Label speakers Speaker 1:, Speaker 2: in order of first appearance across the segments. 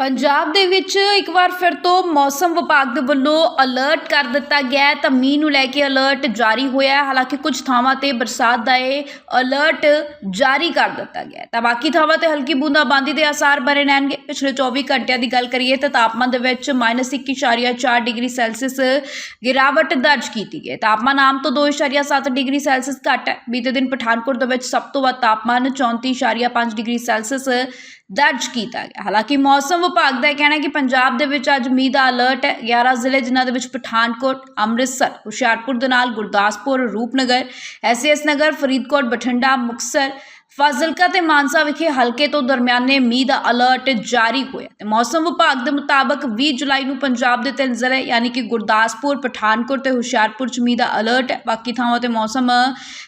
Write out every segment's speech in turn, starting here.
Speaker 1: ਪੰਜਾਬ ਦੇ ਵਿੱਚ ਇੱਕ ਵਾਰ ਫਿਰ ਤੋਂ ਮੌਸਮ ਵਿਭਾਗ ਦੇ ਵੱਲੋਂ ਅਲਰਟ ਕਰ ਦਿੱਤਾ ਗਿਆ ਹੈ। ਤਾਂ ਮੀਂਹ ਨੂੰ ਲੈ ਕੇ ਅਲਰਟ ਜਾਰੀ ਹੋਇਆ ਹੈ। ਹਾਲਾਂਕਿ ਕੁਝ ਥਾਵਾਂ ਤੇ ਬਰਸਾਤ ਦਾ ਇਹ ਅਲਰਟ ਜਾਰੀ ਕਰ ਦਿੱਤਾ ਗਿਆ ਹੈ। ਤਾਂ ਬਾਕੀ ਥਾਵਾਂ ਤੇ ਹਲਕੀ ਬੂੰਦਾਬਾਂਦੀ ਦੇ ਆਸਾਰ ਬਣੇ ਰਹਿਣਗੇ। ਪਿਛਲੇ 24 ਘੰਟਿਆਂ ਦੀ ਗੱਲ ਕਰੀਏ ਤਾਂ ਤਾਪਮਾਨ ਦੇ ਵਿੱਚ -1.4 ਡਿਗਰੀ ਸੈਲਸੀਅਸ ਗਿਰਾਵਟ ਦਰਜ ਕੀਤੀ ਗਈ ਹੈ। ਤਾਪਮਾਨ ਆਮ ਤੋਂ 2.7 ਡਿਗਰੀ ਸੈਲਸੀਅਸ ਘੱਟ ਹੈ। ਬੀਤੇ ਦਿਨ ਪਠਾਨਕੋਟ ਦੇ ਵਿੱਚ ਸਭ ਤੋਂ ਵੱਧ ਤਾਪਮਾਨ 34.5 ਡਿਗਰੀ ਸੈਲਸੀਅਸ ਦਰਜ ਕੀਤਾ ਗਿਆ। ਹਾਲਾਂਕਿ ਮੌਸਮ ਵਿਭਾਗ ਦਾ ਇਹ ਕਹਿਣਾ ਹੈ ਕਿ ਪੰਜਾਬ ਦੇ ਵਿੱਚ ਅੱਜ ਮੀਂਹ ਦਾ ਅਲਰਟ ਹੈ। 11 ਜ਼ਿਲ੍ਹੇ ਜਿਨ੍ਹਾਂ ਦੇ ਵਿੱਚ ਪਠਾਨਕੋਟ, ਅੰਮ੍ਰਿਤਸਰ, ਹੁਸ਼ਿਆਰਪੁਰ ਦੇ ਨਾਲ ਗੁਰਦਾਸਪੁਰ, ਰੂਪਨਗਰ ਐਸਐਸ ਨਗਰ, ਫਰੀਦਕੋਟ, ਬਠਿੰਡਾ, ਮੁਕਤਸਰ, ਫਾਜ਼ਿਲਕਾ ਤੇ ਮਾਨਸਾ ਵਿਖੇ ਹਲਕੇ ਤੋਂ ਦਰਮਿਆਨੇ ਮੀਂਹ ਦਾ ਅਲਰਟ ਜਾਰੀ ਹੋਇਆ ਤੇ ਮੌਸਮ ਵਿਭਾਗ ਦੇ ਮੁਤਾਬਕ 20 ਜੁਲਾਈ ਨੂੰ ਪੰਜਾਬ ਦੇ ਤਿੰਨ ਜ਼ਿਲ੍ਹੇ, ਯਾਨੀ ਕਿ ਗੁਰਦਾਸਪੁਰ, ਪਠਾਨਕੋਟ ਤੇ ਹੁਸ਼ਿਆਰਪੁਰ ਚ ਮੀਂਹ ਦਾ ਅਲਰਟ ਹੈ। ਬਾਕੀ ਥਾਵਾਂ ਤੇ ਮੌਸਮ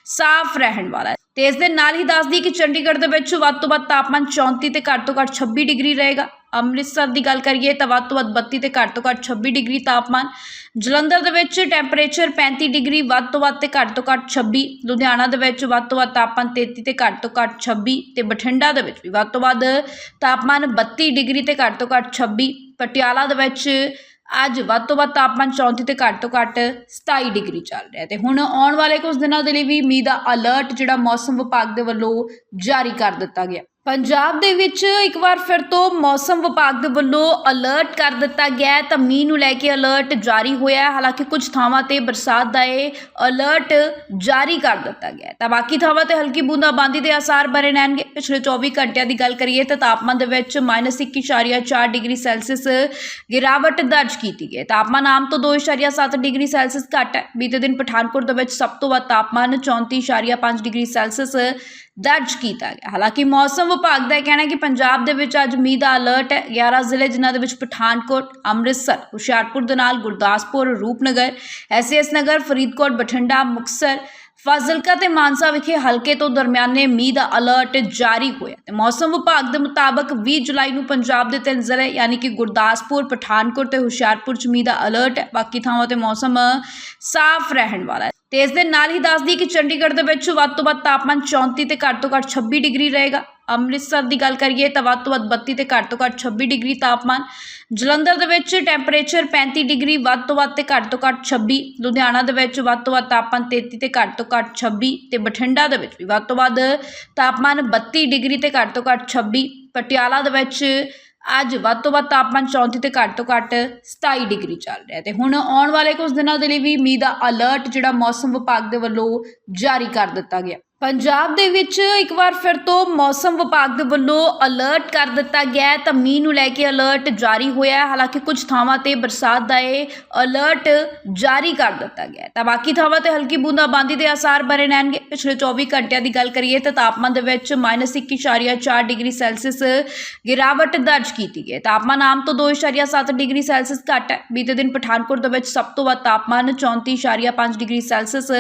Speaker 1: ਸਾਫ਼ ਰਹਿਣ ਵਾਲਾ ਹੈ। ਤੇ ਇਸ ਦੇ ਨਾਲ ਹੀ ਦੱਸਦੀ ਕਿ ਚੰਡੀਗੜ੍ਹ ਦੇ ਵਿੱਚ ਵੱਧ ਤੋਂ ਵੱਧ ਤਾਪਮਾਨ 34 ਤੇ ਘੱਟ ਤੋਂ ਘੱਟ 26 ਡਿਗਰੀ ਰਹੇਗਾ। ਅੰਮ੍ਰਿਤਸਰ ਦੀ ਗੱਲ ਕਰੀਏ ਤਾਂ ਵੱਧ ਤੋਂ ਵੱਧ 32 ਤੇ ਘੱਟ ਤੋਂ ਘੱਟ 26 ਡਿਗਰੀ ਤਾਪਮਾਨ। ਜਲੰਧਰ ਦੇ ਵਿੱਚ ਟੈਂਪਰੇਚਰ 35 ਡਿਗਰੀ, ਵੱਧ ਤੋਂ ਵੱਧ ਤੇ ਘੱਟ ਤੋਂ ਘੱਟ 26 ਲੁਧਿਆਣਾ ਦੇ ਵਿੱਚ ਵੱਧ ਤੋਂ ਵੱਧ ਤਾਪਮਾਨ 33 ਤੇ ਘੱਟ ਤੋਂ ਘੱਟ 26 ਤੇ ਬਠਿੰਡਾ ਦੇ ਵਿੱਚ ਵੀ ਵੱਧ ਤੋਂ ਵੱਧ ਤਾਪਮਾਨ 32 ਡਿਗਰੀ ਤੇ ਘੱਟ ਤੋਂ ਘੱਟ 26 ਪਟਿਆਲਾ ਦੇ ਵਿੱਚ ਅੱਜ ਵੱਧ ਤੋਂ ਵੱਧ ਤਾਪਮਾਨ 34 ਤੇ ਘੱਟ ਤੋਂ ਘੱਟ 27 ਡਿਗਰੀ ਚੱਲ ਰਿਹਾ ਤੇ ਹੁਣ ਆਉਣ ਵਾਲੇ ਕੁਝ ਦਿਨਾਂ ਦੇ ਲਈ ਵੀ ਮੀਂਹ ਦਾ ਅਲਰਟ ਜਿਹੜਾ ਮੌਸਮ ਵਿਭਾਗ ਦੇ ਵੱਲੋਂ ਜਾਰੀ ਕਰ ਦਿੱਤਾ ਗਿਆ। ਪੰਜਾਬ ਦੇ ਵਿੱਚ ਇੱਕ ਵਾਰ ਫਿਰ ਤੋਂ ਮੌਸਮ ਵਿਭਾਗ ਦੇ ਵੱਲੋਂ ਅਲਰਟ ਕਰ ਦਿੱਤਾ ਗਿਆ ਹੈ। ਤਾਂ ਮੀਂਹ ਨੂੰ ਲੈ ਕੇ ਅਲਰਟ ਜਾਰੀ ਹੋਇਆ ਹੈ। ਹਾਲਾਂਕਿ ਕੁਝ ਥਾਵਾਂ ਤੇ ਬਰਸਾਤ ਦਾ ਇਹ ਅਲਰਟ ਜਾਰੀ ਕਰ ਦਿੱਤਾ ਗਿਆ ਹੈ। ਤਾਂ ਬਾਕੀ ਥਾਵਾਂ ਤੇ ਹਲਕੀ ਬੂੰਦਾਬਾਂਦੀ ਦੇ ਆਸਾਰ ਬਣੇ ਰਹਿਣਗੇ। ਪਿਛਲੇ 24 ਘੰਟਿਆਂ ਦੀ ਗੱਲ ਕਰੀਏ ਤਾਂ ਤਾਪਮਾਨ ਦੇ ਵਿੱਚ -1.4 ਡਿਗਰੀ ਸੈਲਸੀਅਸ ਗਿਰਾਵਟ ਦਰਜ ਕੀਤੀ ਗਈ ਹੈ। ਤਾਪਮਾਨ ਆਮ ਤੋਂ 2.7 ਡਿਗਰੀ ਸੈਲਸੀਅਸ ਘੱਟ ਹੈ। ਬੀਤੇ ਦਿਨ ਪਠਾਨਕੋਟ ਦੇ ਵਿੱਚ ਸਭ ਤੋਂ ਵੱਧ ਤਾਪਮਾਨ 34.5 ਡਿਗਰੀ ਸੈਲਸੀਅਸ ਦਰਜ ਕੀਤਾ ਗਿਆ। ਹਾਲਾਂਕਿ ਮੌਸਮ ਵਿਭਾਗ ਦਾ ਇਹ ਕਹਿਣਾ ਹੈ ਕਿ ਪੰਜਾਬ ਦੇ ਵਿੱਚ ਅੱਜ ਮੀਂਹ ਦਾ ਅਲਰਟ ਹੈ। 11 ਜ਼ਿਲ੍ਹੇ ਜਿਨ੍ਹਾਂ ਦੇ ਵਿੱਚ ਪਠਾਨਕੋਟ, ਅੰਮ੍ਰਿਤਸਰ, ਹੁਸ਼ਿਆਰਪੁਰ ਦੇ ਨਾਲ ਗੁਰਦਾਸਪੁਰ, ਰੂਪਨਗਰ ਐਸਐਸ ਨਗਰ, ਫਰੀਦਕੋਟ, ਬਠਿੰਡਾ, ਮੁਕਤਸਰ, ਫਾਜ਼ਿਲਕਾ ਤੇ ਮਾਨਸਾ ਵਿਖੇ ਹਲਕੇ ਤੋਂ ਦਰਮਿਆਨੇ ਮੀਂਹ ਦਾ ਅਲਰਟ ਜਾਰੀ ਹੋਇਆ ਤੇ ਮੌਸਮ ਵਿਭਾਗ ਦੇ ਮੁਤਾਬਕ 20 ਜੁਲਾਈ ਨੂੰ ਪੰਜਾਬ ਦੇ ਤਿੰਨ ਜ਼ਿਲ੍ਹੇ, ਯਾਨੀ ਕਿ ਗੁਰਦਾਸਪੁਰ, ਪਠਾਨਕੋਟ ਤੇ ਹੁਸ਼ਿਆਰਪੁਰ ਚ ਮੀਂਹ ਦਾ ਅਲਰਟ ਹੈ। ਬਾਕੀ ਥਾਵਾਂ ਤੇ ਮੌਸਮ ਸਾਫ਼ ਰਹਿਣ ਵਾਲਾ ਹੈ। ਤੇ ਇਸ ਦੇ ਨਾਲ ਹੀ ਦੱਸਦੀ ਕਿ ਚੰਡੀਗੜ੍ਹ ਦੇ ਵਿੱਚ ਵੱਧ ਤੋਂ ਵੱਧ ਤਾਪਮਾਨ 34 ਤੇ ਘੱਟ ਤੋਂ ਘੱਟ 26 ਡਿਗਰੀ ਰਹੇਗਾ। ਅੰਮ੍ਰਿਤਸਰ ਦੀ ਗੱਲ ਕਰੀਏ ਤਾਂ ਵੱਧ ਤੋਂ ਵੱਧ 32 ਤੇ ਘੱਟ ਤੋਂ ਘੱਟ 26 ਡਿਗਰੀ ਤਾਪਮਾਨ। ਜਲੰਧਰ ਦੇ ਵਿੱਚ ਟੈਂਪਰੇਚਰ 35 ਡਿਗਰੀ, ਵੱਧ ਤੋਂ ਵੱਧ ਤੇ ਘੱਟ ਤੋਂ ਘੱਟ 26 ਲੁਧਿਆਣਾ ਦੇ ਵਿੱਚ ਵੱਧ ਤੋਂ ਵੱਧ ਤਾਪਮਾਨ 33 ਤੇ ਘੱਟ ਤੋਂ ਘੱਟ 26 ਤੇ ਬਠਿੰਡਾ ਦੇ ਵਿੱਚ ਵੀ ਵੱਧ ਤੋਂ ਵੱਧ ਤਾਪਮਾਨ 32 ਡਿਗਰੀ ਤੇ ਘੱਟ ਤੋਂ ਘੱਟ 26 ਪਟਿਆਲਾ ਦੇ ਵਿੱਚ ਅੱਜ ਵੱਧ ਤੋਂ ਵੱਧ ਤਾਪਮਾਨ 34 ਤੇ ਘੱਟ ਤੋਂ ਘੱਟ 27 ਡਿਗਰੀ ਚੱਲ ਰਿਹਾ ਤੇ ਹੁਣ ਆਉਣ ਵਾਲੇ ਕੁਝ ਦਿਨਾਂ ਦੇ ਲਈ ਵੀ ਮੀਂਹ ਦਾ ਅਲਰਟ ਜਿਹੜਾ ਮੌਸਮ ਵਿਭਾਗ ਦੇ ਵੱਲੋਂ ਜਾਰੀ ਕਰ ਦਿੱਤਾ ਗਿਆ। ਪੰਜਾਬ ਦੇ ਵਿੱਚ ਇੱਕ ਵਾਰ ਫਿਰ ਤੋਂ ਮੌਸਮ ਵਿਭਾਗ ਦੇ ਵੱਲੋਂ ਅਲਰਟ ਕਰ ਦਿੱਤਾ ਗਿਆ ਹੈ। ਤਾਂ ਮੀਂਹ ਨੂੰ ਲੈ ਕੇ ਅਲਰਟ ਜਾਰੀ ਹੋਇਆ ਹੈ। ਹਾਲਾਂਕਿ ਕੁਝ ਥਾਵਾਂ ਤੇ ਬਰਸਾਤ ਦਾ ਇਹ ਅਲਰਟ ਜਾਰੀ ਕਰ ਦਿੱਤਾ ਗਿਆ ਹੈ। ਤਾਂ ਬਾਕੀ ਥਾਵਾਂ ਤੇ ਹਲਕੀ ਬੂੰਦਾਬਾਂਦੀ ਦੇ ਆਸਾਰ ਬਣੇ ਰਹਿਣਗੇ। ਪਿਛਲੇ 24 ਘੰਟਿਆਂ ਦੀ ਗੱਲ ਕਰੀਏ ਤਾਂ ਤਾਪਮਾਨ ਦੇ ਵਿੱਚ -1.4 ਡਿਗਰੀ ਸੈਲਸੀਅਸ ਗਿਰਾਵਟ ਦਰਜ ਕੀਤੀ ਗਈ ਹੈ। ਤਾਪਮਾਨ ਆਮ ਤੋਂ 2.7 ਡਿਗਰੀ ਸੈਲਸੀਅਸ ਘੱਟ ਹੈ। ਬੀਤੇ ਦਿਨ ਪਠਾਨਕੋਟ ਦੇ ਵਿੱਚ ਸਭ ਤੋਂ ਵੱਧ ਤਾਪਮਾਨ 34.5 ਡਿਗਰੀ ਸੈਲਸੀਅਸ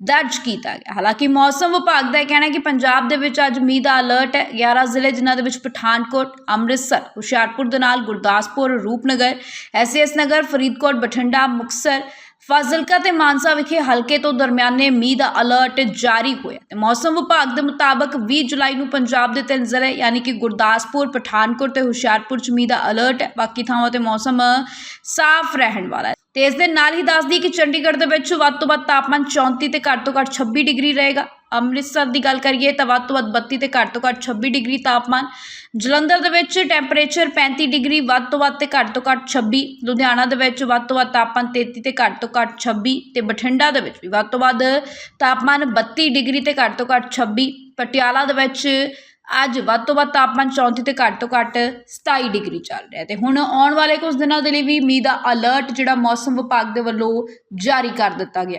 Speaker 1: ਦਰਜ ਕੀਤਾ ਗਿਆ। ਹਾਲਾਂਕਿ ਮੌਸਮ ਵਿਭਾਗ ਦਾ ਇਹ ਕਹਿਣਾ ਹੈ ਕਿ ਪੰਜਾਬ ਦੇ ਵਿੱਚ ਅੱਜ ਮੀਂਹ ਦਾ ਅਲਰਟ ਹੈ। 11 ਜ਼ਿਲ੍ਹੇ ਜਿਨ੍ਹਾਂ ਦੇ ਵਿੱਚ ਪਠਾਨਕੋਟ, ਅੰਮ੍ਰਿਤਸਰ, ਹੁਸ਼ਿਆਰਪੁਰ ਦੇ ਨਾਲ ਗੁਰਦਾਸਪੁਰ, ਰੂਪਨਗਰ ਐਸਐਸ ਨਗਰ, ਫਰੀਦਕੋਟ, ਬਠਿੰਡਾ, ਮੁਕਤਸਰ, ਫਾਜ਼ਿਲਕਾ ਤੇ ਮਾਨਸਾ ਵਿਖੇ ਹਲਕੇ ਤੋਂ ਦਰਮਿਆਨੇ ਮੀਂਹ ਦਾ ਅਲਰਟ ਜਾਰੀ ਹੋਇਆ ਤੇ ਮੌਸਮ ਵਿਭਾਗ ਦੇ ਮੁਤਾਬਕ 20 ਜੁਲਾਈ ਨੂੰ ਪੰਜਾਬ ਦੇ ਤਿੰਨ ਜ਼ਿਲ੍ਹੇ, ਯਾਨੀ ਕਿ ਗੁਰਦਾਸਪੁਰ, ਪਠਾਨਕੋਟ ਤੇ ਹੁਸ਼ਿਆਰਪੁਰ ਚ ਮੀਂਹ ਦਾ ਅਲਰਟ ਹੈ। ਬਾਕੀ ਥਾਵਾਂ ਤੇ ਮੌਸਮ ਸਾਫ਼ ਰਹਿਣ ਵਾਲਾ ਹੈ। ਤੇ ਇਸ ਦੇ ਨਾਲ ਹੀ ਦੱਸਦੀ ਕਿ ਚੰਡੀਗੜ੍ਹ ਦੇ ਵਿੱਚ ਵੱਧ ਤੋਂ ਵੱਧ ਤਾਪਮਾਨ 34 ਤੇ ਘੱਟ ਤੋਂ ਘੱਟ 26 ਡਿਗਰੀ ਰਹੇਗਾ। ਅੰਮ੍ਰਿਤਸਰ ਦੀ ਗੱਲ ਕਰੀਏ ਤਾਂ ਵੱਧ ਤੋਂ ਵੱਧ 32 ਤੇ ਘੱਟ ਤੋਂ ਘੱਟ 26 ਡਿਗਰੀ ਤਾਪਮਾਨ। ਜਲੰਧਰ ਦੇ ਵਿੱਚ ਟੈਂਪਰੇਚਰ 35 ਡਿਗਰੀ, ਵੱਧ ਤੋਂ ਵੱਧ ਤੇ ਘੱਟ ਤੋਂ ਘੱਟ 26 ਲੁਧਿਆਣਾ ਦੇ ਵਿੱਚ ਵੱਧ ਤੋਂ ਵੱਧ ਤਾਪਮਾਨ 33 ਤੇ ਘੱਟ ਤੋਂ ਘੱਟ 26 ਤੇ ਬਠਿੰਡਾ ਦੇ ਵਿੱਚ ਵੀ ਵੱਧ ਤੋਂ ਵੱਧ ਤਾਪਮਾਨ 32 ਡਿਗਰੀ ਤੇ ਘੱਟ ਤੋਂ ਘੱਟ 26 ਪਟਿਆਲਾ ਦੇ ਵਿੱਚ ਅੱਜ ਵੱਧ ਤੋਂ ਵੱਧ ਤਾਪਮਾਨ 34 ਤੇ ਘੱਟ ਤੋਂ ਘੱਟ 27 ਡਿਗਰੀ ਚੱਲ ਰਿਹਾ ਤੇ ਹੁਣ ਆਉਣ ਵਾਲੇ ਕੁਝ ਦਿਨਾਂ ਦੇ ਲਈ ਵੀ ਮੀਂਹ ਦਾ ਅਲਰਟ ਜਿਹੜਾ ਮੌਸਮ ਵਿਭਾਗ ਦੇ ਵੱਲੋਂ ਜਾਰੀ ਕਰ ਦਿੱਤਾ ਗਿਆ।